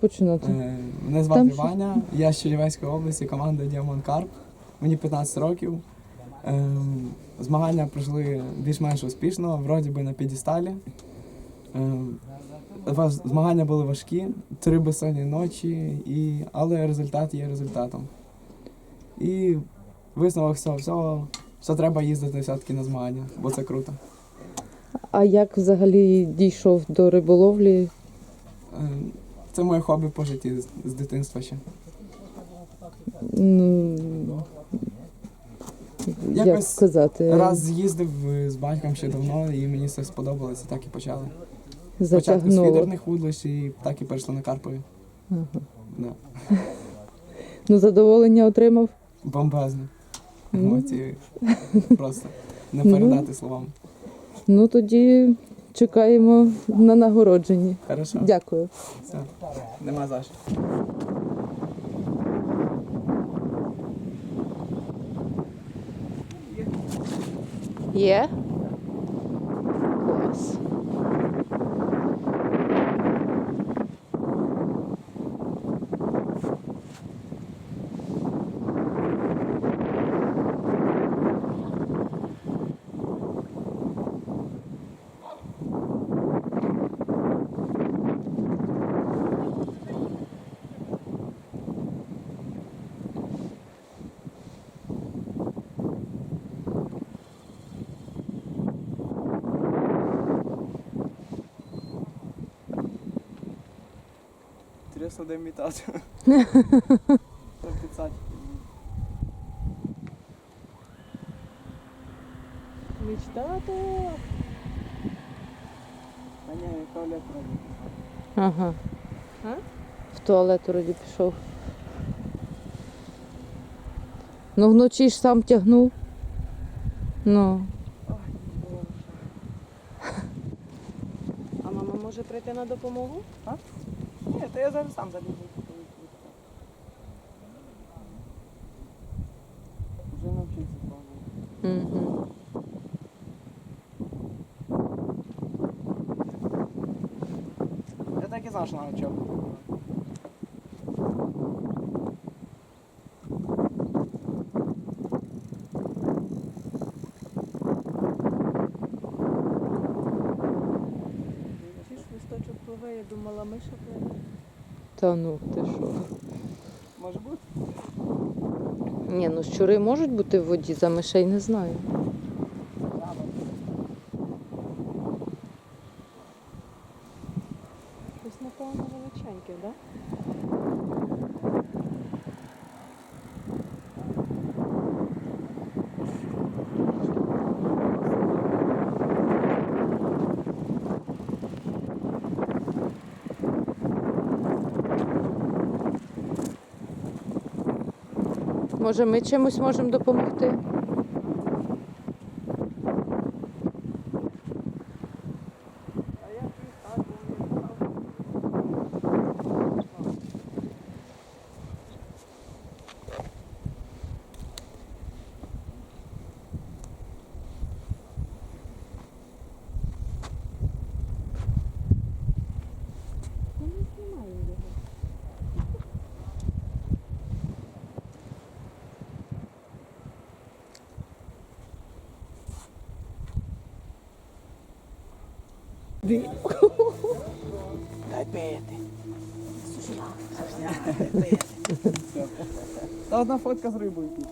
починати. Е, Мене звати Там що? Ваня, я з Чернівецької області, команда Діамон Карп. Мені 15 років. Ем, Змагання пройшли більш-менш успішно, вроді би на підісталі. Ем, Змагання були важкі, три безсонні ночі, і... але результат є результатом. І висновок всього всього, що треба їздити все-таки на змагання, бо це круто. А як взагалі дійшов до риболовлі? Ем, Це моє хобі по житті з- дитинства ще. Ну, як сказати, Раз з'їздив е, з батьком ще давно, і мені все сподобалося, так і почали. Спочатку з затягнуло. фідерних вудлищ і так і перейшли на Карпові. Ага. Да. Ну, задоволення отримав. Бомбезно. Ну. Емоції просто не Ну. передати словами. Ну тоді чекаємо на нагородженні. Хорошо. Дякую. Все. Нема за що. Є? Трясно де мітати. Це піцать. Мечтати. А ні, туалет робить. Ага. А? В туалет вроді пішов. Ну вночі ж сам тягнув. Ну. А мама може прийти на допомогу? То я зараз сам залізу. Вже навчився. Угу. Я так і знав, що ж листочок пливе, я думала, миша пливе. Та ну, ти що? Може бути? Ні, ну щури можуть бути в воді, за мишей не знаю. Щось, напевно, величеньке, так? Може, ми чимось можемо допомогти? Дай пити. Та одна фотка з рибою тут.